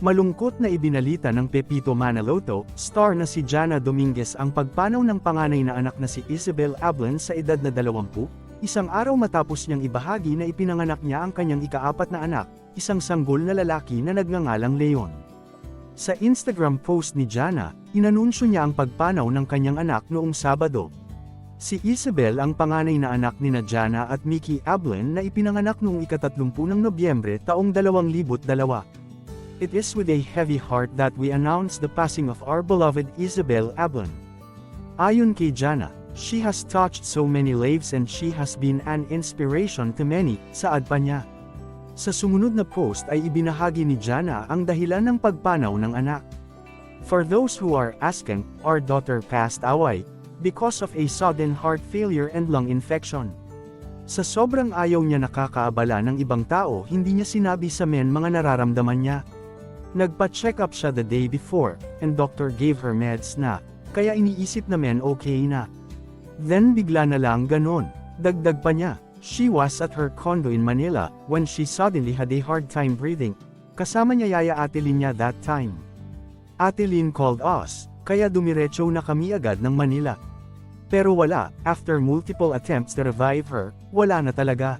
Malungkot na ibinalita ng Pepito Manaloto, star na si Jana Dominguez ang pagpanaw ng panganay na anak na si Isabel Ablan sa edad na 20, isang araw matapos niyang ibahagi na ipinanganak niya ang kanyang ikaapat na anak, isang sanggol na lalaki na nagngangalang Leon. Sa Instagram post ni Jana, inanunsyo niya ang pagpanaw ng kanyang anak noong Sabado. Si Isabel ang panganay na anak ni na Jana at Mickey Ablen na ipinanganak noong ikatatlumpu ng Nobyembre taong 2002. It is with a heavy heart that we announce the passing of our beloved Isabel Ablen. Ayon kay Jana, she has touched so many lives and she has been an inspiration to many, saad pa niya. Sa sumunod na post ay ibinahagi ni Jana ang dahilan ng pagpanaw ng anak. For those who are asking, our daughter passed away, because of a sudden heart failure and lung infection. Sa sobrang ayaw niya nakakaabala ng ibang tao hindi niya sinabi sa men mga nararamdaman niya. Nagpa-check up siya the day before, and doctor gave her meds na, kaya iniisip na men okay na. Then bigla na lang ganon, dagdag pa niya, she was at her condo in Manila, when she suddenly had a hard time breathing. Kasama niya Yaya Atelin niya that time. Atelin called us, kaya dumiretso na kami agad ng Manila. Pero wala, after multiple attempts to revive her, wala na talaga.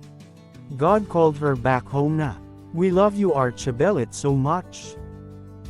God called her back home na. We love you Archabelit so much.